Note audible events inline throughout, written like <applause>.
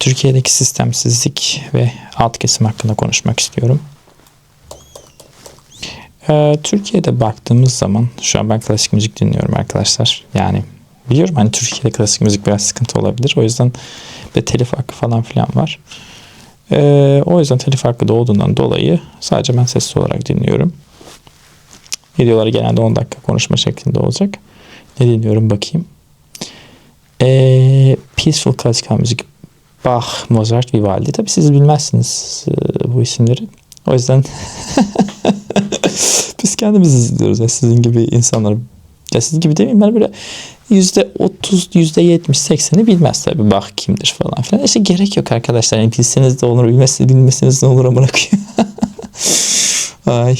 Türkiye'deki sistemsizlik ve alt kesim hakkında konuşmak istiyorum. Ee, Türkiye'de baktığımız zaman şu an ben klasik müzik dinliyorum arkadaşlar. Yani biliyorum hani Türkiye'de klasik müzik biraz sıkıntı olabilir. O yüzden ve telif hakkı falan filan var. Ee, o yüzden telif hakkı da olduğundan dolayı sadece ben sessiz olarak dinliyorum. Videoları genelde 10 dakika konuşma şeklinde olacak. Ne dinliyorum bakayım. Ee, peaceful klasikal müzik Bach, Mozart, Vivaldi. Tabii siz bilmezsiniz e, bu isimleri. O yüzden <laughs> biz kendimiz izliyoruz. Ya sizin gibi insanlar. Ya sizin gibi demeyeyim ben böyle yüzde otuz, yüzde yetmiş, sekseni bilmez tabii Bach kimdir falan filan. İşte gerek yok arkadaşlar. Yani bilseniz de olur, bilmeseniz, bilmeseniz ne olur koyayım. <laughs> Ay.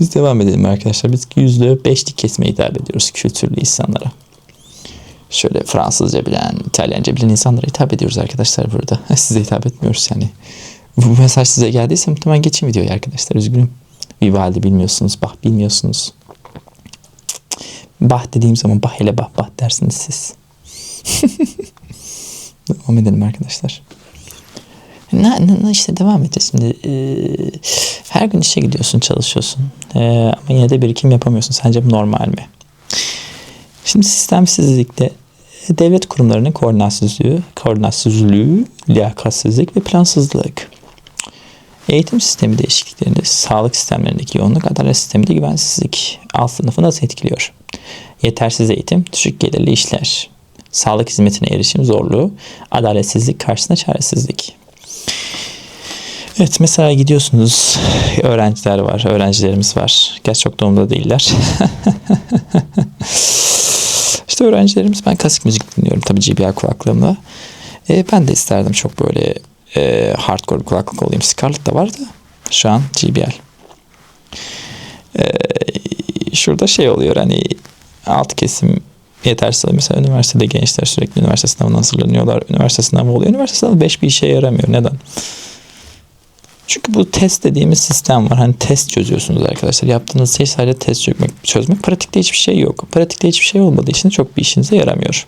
Biz devam edelim arkadaşlar. Biz yüzde beşlik kesime hitap ediyoruz kültürlü insanlara. Şöyle Fransızca bilen, İtalyanca bilen insanlara hitap ediyoruz arkadaşlar burada. <laughs> Size hitap etmiyoruz yani. Bu mesaj size geldiyse muhtemelen geçin videoyu arkadaşlar. Üzgünüm. Vivaldi bilmiyorsunuz, Bach bilmiyorsunuz. Bah dediğim zaman bah hele bah bah dersiniz siz. <laughs> devam edelim arkadaşlar. Ne, ne, işte devam edeceğiz şimdi. Ee, her gün işe gidiyorsun, çalışıyorsun. Ee, ama yine de birikim yapamıyorsun. Sence bu normal mi? Şimdi sistemsizlikte devlet kurumlarının koordinatsızlığı, koordinatsızlığı, liyakatsizlik ve plansızlık. Eğitim sistemi değişikliklerinde sağlık sistemlerindeki yoğunluk, adalet sisteminde güvensizlik alt sınıfı nasıl etkiliyor? Yetersiz eğitim, düşük gelirli işler, sağlık hizmetine erişim zorluğu, adaletsizlik karşısında çaresizlik. Evet mesela gidiyorsunuz öğrenciler var, öğrencilerimiz var. Gerçi çok doğumda değiller. <laughs> işte öğrencilerimiz ben klasik müzik dinliyorum tabii GBL kulaklığımla. E, ben de isterdim çok böyle e, hardcore bir kulaklık olayım. Scarlett da vardı. Şu an GBL. E, şurada şey oluyor hani alt kesim yetersiz. Mesela üniversitede gençler sürekli üniversite sınavına hazırlanıyorlar. Üniversite sınavı oluyor. Üniversite sınavı 5 bir işe yaramıyor. Neden? Çünkü bu test dediğimiz sistem var. Hani test çözüyorsunuz arkadaşlar. Yaptığınız şey sadece test çözmek. çözmek. Pratikte hiçbir şey yok. Pratikte hiçbir şey olmadığı için çok bir işinize yaramıyor.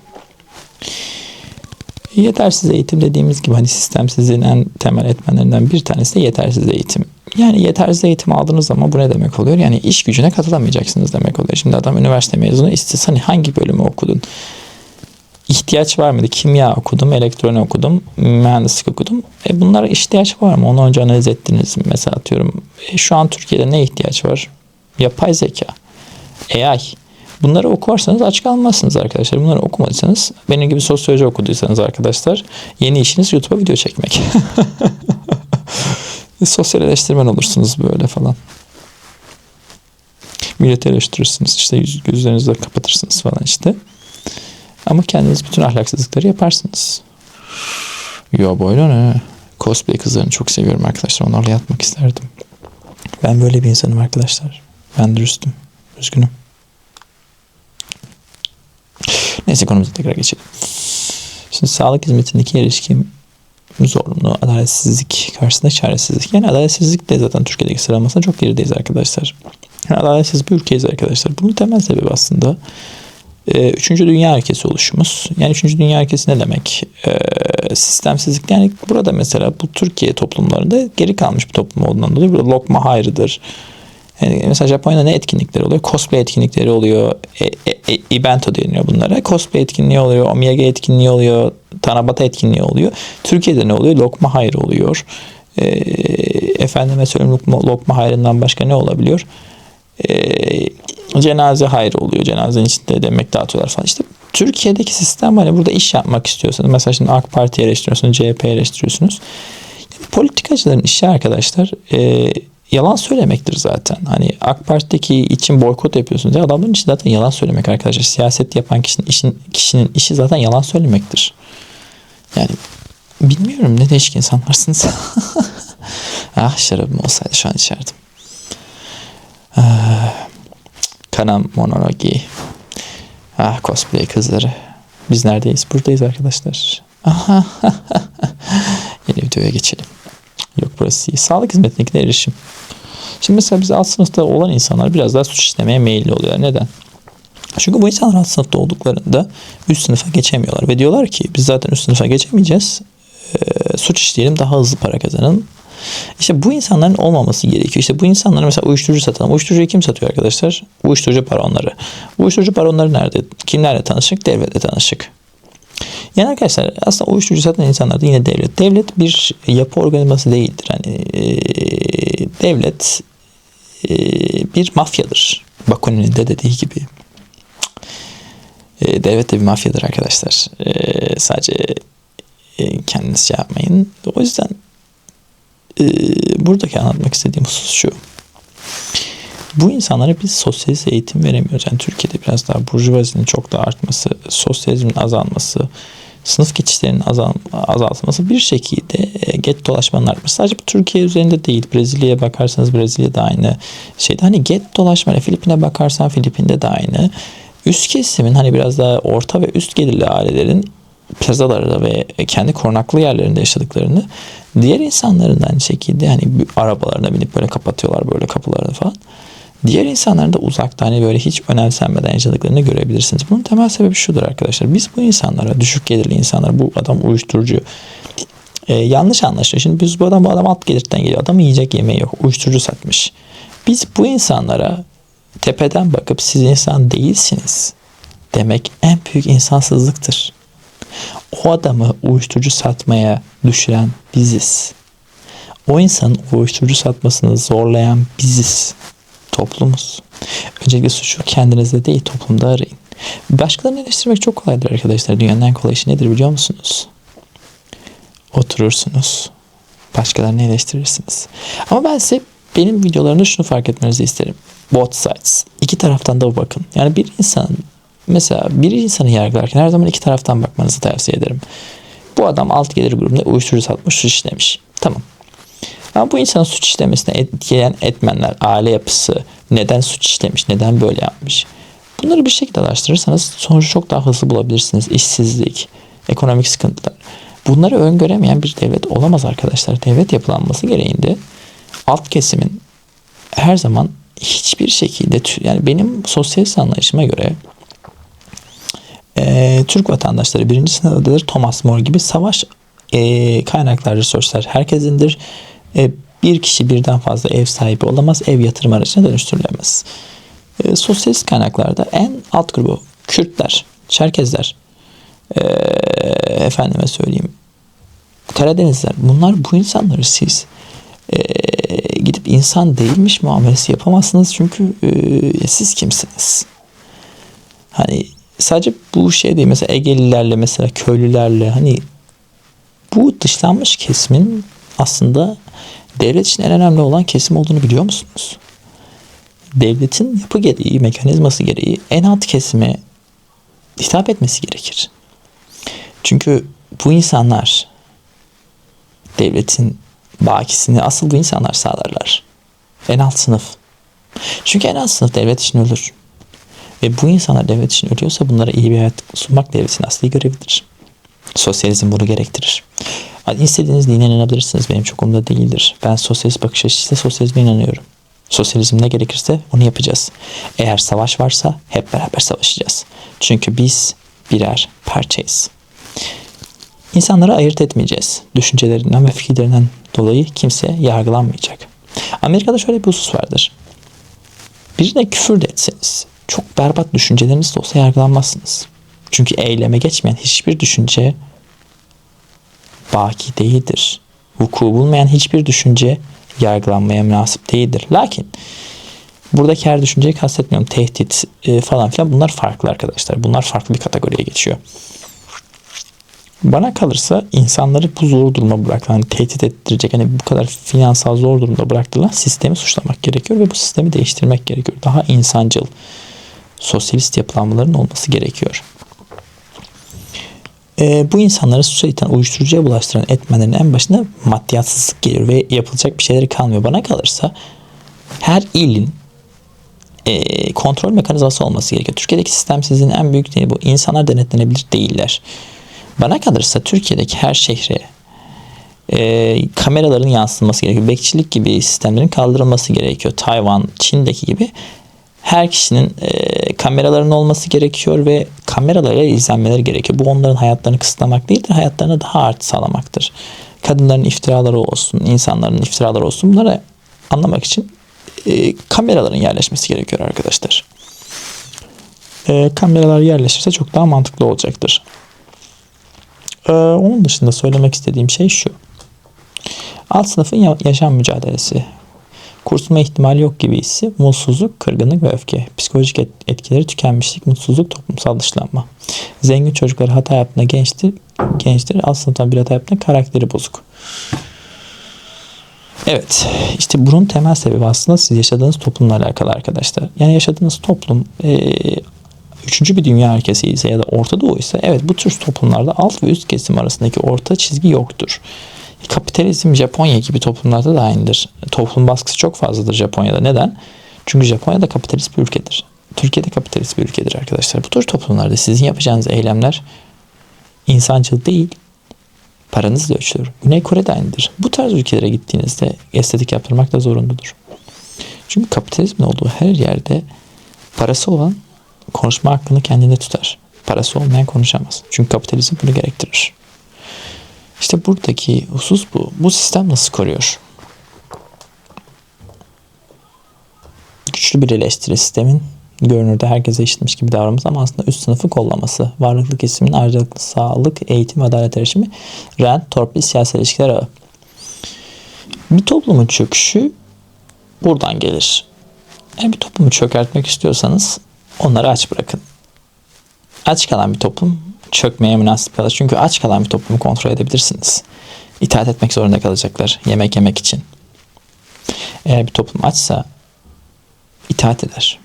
Yetersiz eğitim dediğimiz gibi hani sistemsizliğin en temel etmenlerinden bir tanesi de yetersiz eğitim. Yani yetersiz eğitim aldığınız zaman bu ne demek oluyor? Yani iş gücüne katılamayacaksınız demek oluyor. Şimdi adam üniversite mezunu istese hani hangi bölümü okudun? İhtiyaç var mıydı? Kimya okudum, elektronik okudum, mühendislik okudum. E bunlara ihtiyaç var mı? Onu önce analiz ettiniz mi? Mesela atıyorum e şu an Türkiye'de ne ihtiyaç var? Yapay zeka, AI. Bunları okursanız aç kalmazsınız arkadaşlar. Bunları okumadıysanız, benim gibi sosyoloji okuduysanız arkadaşlar, yeni işiniz YouTube'a video çekmek. <laughs> Sosyal eleştirmen olursunuz böyle falan. Milleti eleştirirsiniz. işte yüz, gözlerinizi kapatırsınız falan işte. Ama kendiniz bütün ahlaksızlıkları yaparsınız. Yo böyle ne? Cosplay kızlarını çok seviyorum arkadaşlar. Onlarla yatmak isterdim. Ben böyle bir insanım arkadaşlar. Ben dürüstüm. Üzgünüm. Neyse konumuza tekrar geçelim. Şimdi sağlık hizmetindeki erişkim zorunlu, adaletsizlik karşısında çaresizlik. Yani adaletsizlik de zaten Türkiye'deki sıralamasında çok gerideyiz arkadaşlar. Yani adaletsiz bir ülkeyiz arkadaşlar. Bunun temel sebebi aslında ee, üçüncü dünya ülkesi oluşumuz. Yani üçüncü dünya ülkesi ne demek? Ee, sistemsizlik yani burada mesela bu Türkiye toplumlarında geri kalmış bir toplum olduğundan dolayı burada lokma hayrıdır. Yani mesela Japonya'da ne etkinlikleri oluyor? Cosplay etkinlikleri oluyor. E, e, e, Ibento deniyor bunlara. Cosplay etkinliği oluyor. Omiyage etkinliği oluyor. Tanabata etkinliği oluyor. Türkiye'de ne oluyor? Lokma hayrı oluyor. E, efendime söyleyeyim lokma, lokma hayrından başka ne olabiliyor? E, cenaze hayrı oluyor. Cenazenin içinde demek dağıtıyorlar falan. İşte Türkiye'deki sistem hani burada iş yapmak istiyorsanız mesela şimdi AK Parti eleştiriyorsunuz, CHP eleştiriyorsunuz. Yani politikacıların işi arkadaşlar e, yalan söylemektir zaten. Hani AK Parti'deki için boykot yapıyorsunuz. Ya adamların işi zaten yalan söylemek arkadaşlar. Siyaset yapan kişinin işin, kişinin işi zaten yalan söylemektir. Yani bilmiyorum ne değişik insanlarsınız. <laughs> ah şarabım olsaydı şu an içerdim. Ah. Kanam Monologi. Ah cosplay kızları. Biz neredeyiz? Buradayız arkadaşlar. Aha. <laughs> Yeni videoya geçelim. Yok burası iyi. Sağlık hizmetine erişim. Şimdi mesela biz alt sınıfta olan insanlar biraz daha suç işlemeye meyilli oluyorlar. Neden? Çünkü bu insanlar alt sınıfta olduklarında üst sınıfa geçemiyorlar. Ve diyorlar ki biz zaten üst sınıfa geçemeyeceğiz. E, suç işleyelim daha hızlı para kazanalım. İşte bu insanların olmaması gerekiyor. İşte bu insanlara mesela uyuşturucu satalım. Uyuşturucuyu kim satıyor arkadaşlar? Uyuşturucu baronları. Uyuşturucu baronları nerede? Kimlerle tanışık? Devletle tanışık. Yani arkadaşlar aslında uyuşturucu satan insanlar da yine devlet. Devlet bir yapı organizması değildir. Hani e, devlet e, bir mafyadır. Bakunin'in de dediği gibi. E, devlet de bir mafyadır arkadaşlar. E, sadece e, kendiniz şey yapmayın. O yüzden e, buradaki anlatmak istediğim husus şu. Bu insanlara biz sosyalist eğitim veremiyoruz. Yani Türkiye'de biraz daha burjuvazinin çok daha artması, sosyalizmin azalması, sınıf geçişlerinin azal, azaltılması bir şekilde e, get dolaşmanın artması. Sadece bu Türkiye üzerinde değil. Brezilya'ya bakarsanız Brezilya'da aynı şeyde. Hani get dolaşma, Filipin'e bakarsan Filipin'de de aynı. Üst kesimin hani biraz daha orta ve üst gelirli ailelerin plazalarda ve kendi korunaklı yerlerinde yaşadıklarını diğer insanların aynı şekilde hani arabalarına binip böyle kapatıyorlar böyle kapılarını falan. Diğer insanların da uzakta hani böyle hiç önemsenmeden yaşadıklarını görebilirsiniz. Bunun temel sebebi şudur arkadaşlar. Biz bu insanlara, düşük gelirli insanlar, bu adam uyuşturucu, e, yanlış anlaşılıyor. Şimdi biz bu adam bu adam alt gelirden geliyor. Adam yiyecek yemeği yok. Uyuşturucu satmış. Biz bu insanlara tepeden bakıp siz insan değilsiniz demek en büyük insansızlıktır. O adamı uyuşturucu satmaya düşüren biziz. O insanın uyuşturucu satmasını zorlayan biziz. Toplumuz. Öncelikle suçu kendinizde değil toplumda arayın. Başkalarını eleştirmek çok kolaydır arkadaşlar. Dünyanın en kolay işi nedir biliyor musunuz? Oturursunuz. Başkalarını eleştirirsiniz. Ama ben size benim videolarımda şunu fark etmenizi isterim. Both sides. İki taraftan da bakın. Yani bir insanın mesela bir insanı yargılarken her zaman iki taraftan bakmanızı tavsiye ederim. Bu adam alt gelir grubunda uyuşturucu satmış, suç işlemiş. Tamam. Ama bu insanın suç işlemesine etkileyen etmenler, aile yapısı, neden suç işlemiş, neden böyle yapmış. Bunları bir şekilde araştırırsanız sonucu çok daha hızlı bulabilirsiniz. İşsizlik, ekonomik sıkıntılar. Bunları öngöremeyen bir devlet olamaz arkadaşlar. Devlet yapılanması gereğinde alt kesimin her zaman hiçbir şekilde yani benim sosyalist anlayışıma göre e, Türk vatandaşları birinci sınıftadır. Thomas More gibi savaş e, kaynaklar, resource'lar herkesindir. E, bir kişi birden fazla ev sahibi olamaz. Ev yatırım aracına dönüştürülemez. E, sosyalist kaynaklarda en alt grubu Kürtler, Çerkezler, e, efendime söyleyeyim Karadenizler. Bunlar bu insanları siz e, gidip insan değilmiş muamelesi yapamazsınız. Çünkü e, siz kimsiniz? Hani sadece bu şey değil. Mesela Egelilerle mesela köylülerle hani bu dışlanmış kesimin aslında devlet için en önemli olan kesim olduğunu biliyor musunuz? Devletin yapı gereği, mekanizması gereği en alt kesime hitap etmesi gerekir. Çünkü bu insanlar devletin bakisini asıl bu insanlar sağlarlar. En alt sınıf. Çünkü en alt sınıf devlet için ölür. Ve bu insanlar devlet için ölüyorsa bunlara iyi bir hayat sunmak devletin asli görevidir. Sosyalizm bunu gerektirir. İstediğiniz dine inanabilirsiniz. Benim çok umurumda değildir. Ben sosyalist bakış açısıyla sosyalizme inanıyorum. Sosyalizm ne gerekirse onu yapacağız. Eğer savaş varsa hep beraber savaşacağız. Çünkü biz birer parçayız. İnsanları ayırt etmeyeceğiz. Düşüncelerinden ve fikirlerinden dolayı kimse yargılanmayacak. Amerika'da şöyle bir husus vardır. Birine küfür de etseniz, çok berbat düşünceleriniz de olsa yargılanmazsınız. Çünkü eyleme geçmeyen hiçbir düşünce baki değildir. Vuku bulmayan hiçbir düşünce yargılanmaya münasip değildir. Lakin buradaki her düşünceyi kastetmiyorum. Tehdit e, falan filan bunlar farklı arkadaşlar. Bunlar farklı bir kategoriye geçiyor. Bana kalırsa insanları bu zor duruma bırakılan, hani tehdit ettirecek, hani bu kadar finansal zor durumda bıraktılar sistemi suçlamak gerekiyor ve bu sistemi değiştirmek gerekiyor. Daha insancıl, sosyalist yapılanmaların olması gerekiyor. E, bu insanları iten, uyuşturucuya bulaştıran etmenlerin en başında maddiyatsızlık geliyor ve yapılacak bir şeyleri kalmıyor. Bana kalırsa her ilin e, kontrol mekanizması olması gerekiyor. Türkiye'deki sistem sizin en büyük değil bu. İnsanlar denetlenebilir değiller. Bana kalırsa Türkiye'deki her şehre e, kameraların yansıtılması gerekiyor. Bekçilik gibi sistemlerin kaldırılması gerekiyor. Tayvan, Çin'deki gibi her kişinin e, kameraların olması gerekiyor ve kameralarla izlenmeleri gerekiyor. Bu onların hayatlarını kısıtlamak değildir, hayatlarına daha artı sağlamaktır. Kadınların iftiraları olsun, insanların iftiraları olsun bunları anlamak için e, kameraların yerleşmesi gerekiyor arkadaşlar. E, kameralar yerleşirse çok daha mantıklı olacaktır. E, onun dışında söylemek istediğim şey şu. Alt sınıfın ya- yaşam mücadelesi. Kurtulma ihtimali yok gibi hissi, mutsuzluk, kırgınlık ve öfke. Psikolojik et- etkileri tükenmişlik, mutsuzluk, toplumsal dışlanma. Zengin çocukları hata yaptığında gençtir, gençtir. Sınıftan bir hata yaptığında karakteri bozuk. Evet, işte bunun temel sebebi aslında siz yaşadığınız toplumla alakalı arkadaşlar. Yani yaşadığınız toplum eee, üçüncü bir dünya ülkesi ise ya da Orta Doğu ise evet bu tür toplumlarda alt ve üst kesim arasındaki orta çizgi yoktur. Kapitalizm Japonya gibi toplumlarda da aynıdır. Toplum baskısı çok fazladır Japonya'da. Neden? Çünkü Japonya'da kapitalist bir ülkedir. Türkiye'de kapitalist bir ülkedir arkadaşlar. Bu tür toplumlarda sizin yapacağınız eylemler insancıl değil, paranızla ölçülür. Güney Kore de aynıdır. Bu tarz ülkelere gittiğinizde estetik yaptırmak da zorundadır. Çünkü kapitalizmin olduğu her yerde parası olan konuşma hakkını kendinde tutar. Parası olmayan konuşamaz. Çünkü kapitalizm bunu gerektirir. İşte buradaki husus bu. Bu sistem nasıl koruyor? Güçlü bir eleştiri sistemin görünürde herkese eşitmiş gibi davranması ama aslında üst sınıfı kollaması, varlıklı kesimin ayrıcalıklı sağlık, eğitim, adalet erişimi, rent, torpil, siyasi ilişkiler ağı. Bir toplumun çöküşü buradan gelir. Yani bir toplumu çökertmek istiyorsanız onları aç bırakın. Aç kalan bir toplum çökmeye münasip kalır. Çünkü aç kalan bir toplumu kontrol edebilirsiniz. İtaat etmek zorunda kalacaklar yemek yemek için. Eğer bir toplum açsa itaat eder.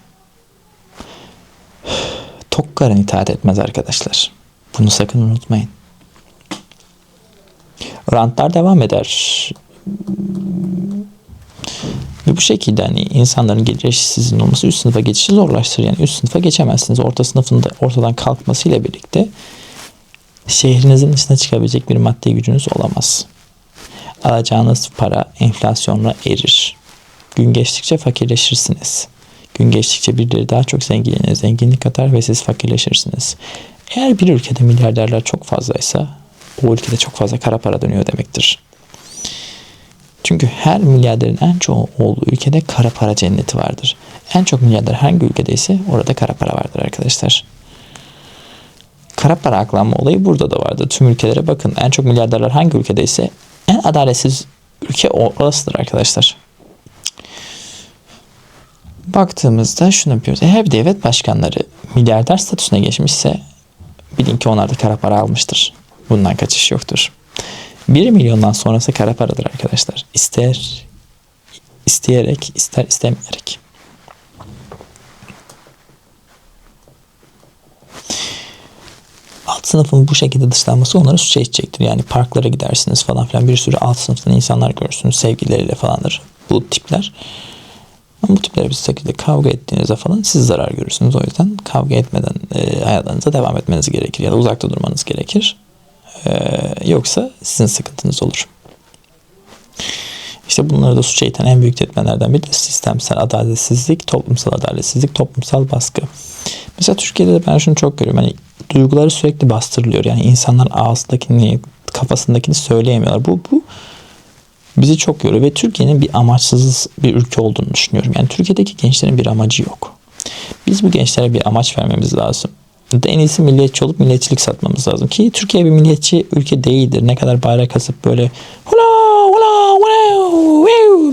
Tok karın itaat etmez arkadaşlar. Bunu sakın unutmayın. Rantlar devam eder. Ve bu şekilde hani insanların gelir eşitsizliğinin olması üst sınıfa geçişi zorlaştırır. Yani üst sınıfa geçemezsiniz. Orta sınıfın da ortadan kalkmasıyla birlikte şehrinizin dışına çıkabilecek bir maddi gücünüz olamaz. Alacağınız para enflasyonla erir. Gün geçtikçe fakirleşirsiniz. Gün geçtikçe birileri daha çok zenginliğine zenginlik katar ve siz fakirleşirsiniz. Eğer bir ülkede milyarderler çok fazlaysa o ülkede çok fazla kara para dönüyor demektir. Çünkü her milyarderin en çoğu olduğu ülkede kara para cenneti vardır. En çok milyarder hangi ülkedeyse orada kara para vardır arkadaşlar. Kara para aklanma olayı burada da vardır. Tüm ülkelere bakın. En çok milyarderler hangi ülkedeyse en adaletsiz ülke orasıdır arkadaşlar. Baktığımızda şunu yapıyoruz. Eğer bir devlet başkanları milyarder statüsüne geçmişse bilin ki onlar da kara para almıştır. Bundan kaçış yoktur. 1 milyondan sonrası kara paradır arkadaşlar. İster isteyerek, ister istemeyerek. Alt sınıfın bu şekilde dışlanması onları suça itecektir. Yani parklara gidersiniz falan filan bir sürü alt sınıftan insanlar görürsünüz sevgilileriyle falandır bu tipler. Ama bu tiplere bir şekilde kavga ettiğinizde falan siz zarar görürsünüz. O yüzden kavga etmeden e, hayatlarınıza devam etmeniz gerekir ya da uzakta durmanız gerekir. Ee, yoksa sizin sıkıntınız olur. İşte bunları da suça iten en büyük etmenlerden biri de sistemsel adaletsizlik, toplumsal adaletsizlik, toplumsal baskı. Mesela Türkiye'de de ben şunu çok görüyorum. Hani duyguları sürekli bastırılıyor. Yani insanlar ağzındakini, kafasındakini söyleyemiyorlar. Bu, bu bizi çok yoruyor ve Türkiye'nin bir amaçsız bir ülke olduğunu düşünüyorum. Yani Türkiye'deki gençlerin bir amacı yok. Biz bu gençlere bir amaç vermemiz lazım da en iyisi milliyetçi olup milliyetçilik satmamız lazım. Ki Türkiye bir milliyetçi ülke değildir. Ne kadar bayrak asıp böyle hula hula hula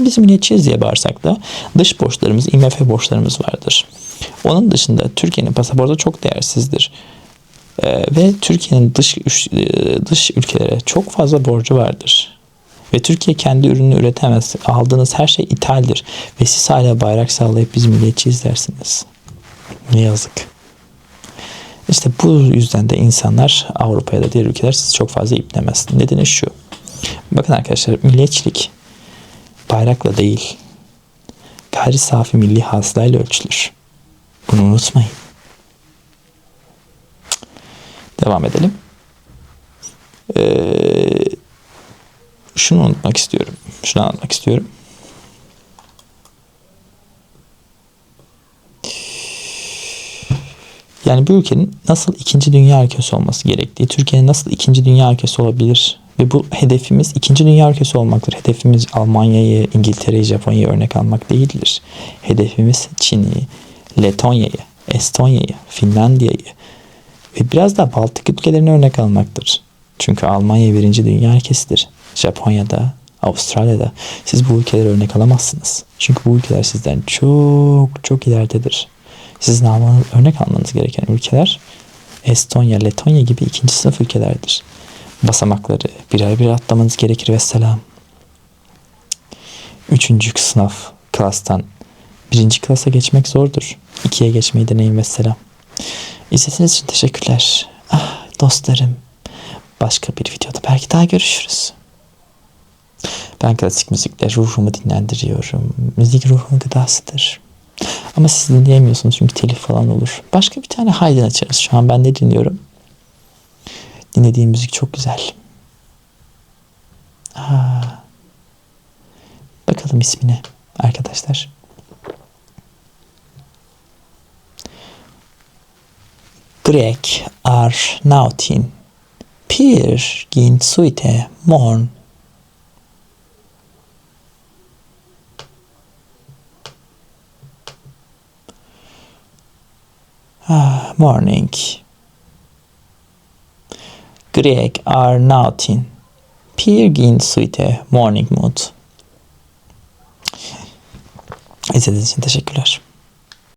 biz milliyetçiyiz diye bağırsak da dış borçlarımız, IMF borçlarımız vardır. Onun dışında Türkiye'nin pasaportu çok değersizdir. Ee, ve Türkiye'nin dış dış ülkelere çok fazla borcu vardır. Ve Türkiye kendi ürününü üretemez. Aldığınız her şey ithaldir. Ve siz hala bayrak sallayıp biz milliyetçiyiz dersiniz. Ne yazık. İşte bu yüzden de insanlar Avrupa'ya da diğer ülkeler sizi çok fazla iplemez. Nedeni şu. Bakın arkadaşlar milliyetçilik bayrakla değil gayri safi milli hasılayla ölçülür. Bunu unutmayın. Devam edelim. Ee, şunu unutmak istiyorum. Şunu anlatmak istiyorum. Yani bu ülkenin nasıl ikinci dünya ülkesi olması gerektiği, Türkiye'nin nasıl ikinci dünya ülkesi olabilir ve bu hedefimiz ikinci dünya ülkesi olmaktır. Hedefimiz Almanya'yı, İngiltere'yi, Japonya'yı örnek almak değildir. Hedefimiz Çin'i, Letonya'yı, Estonya'yı, Finlandiya'yı ve biraz da Baltık ülkelerini örnek almaktır. Çünkü Almanya birinci dünya ülkesidir. Japonya'da, Avustralya'da siz bu ülkeleri örnek alamazsınız. Çünkü bu ülkeler sizden çok çok ileridedir. Sizin almanız, örnek almanız gereken ülkeler Estonya, Letonya gibi ikinci sınıf ülkelerdir. Basamakları birer birer atlamanız gerekir ve selam. Üçüncü sınıf klastan birinci klasa geçmek zordur. İkiye geçmeyi deneyin ve selam. İzlediğiniz için teşekkürler. Ah dostlarım. Başka bir videoda belki daha görüşürüz. Ben klasik müzikle ruhumu dinlendiriyorum. Müzik ruhun gıdasıdır. Ama siz dinleyemiyorsunuz çünkü telif falan olur. Başka bir tane Haydn açarız. Şu an ben ne dinliyorum? Dinlediğim müzik çok güzel. Aa, bakalım ismine arkadaşlar. Grek Arnautin Pir gin suite morn Ah, morning. Greg Arnautin. Pirgin suite morning mood. İzlediğiniz için teşekkürler.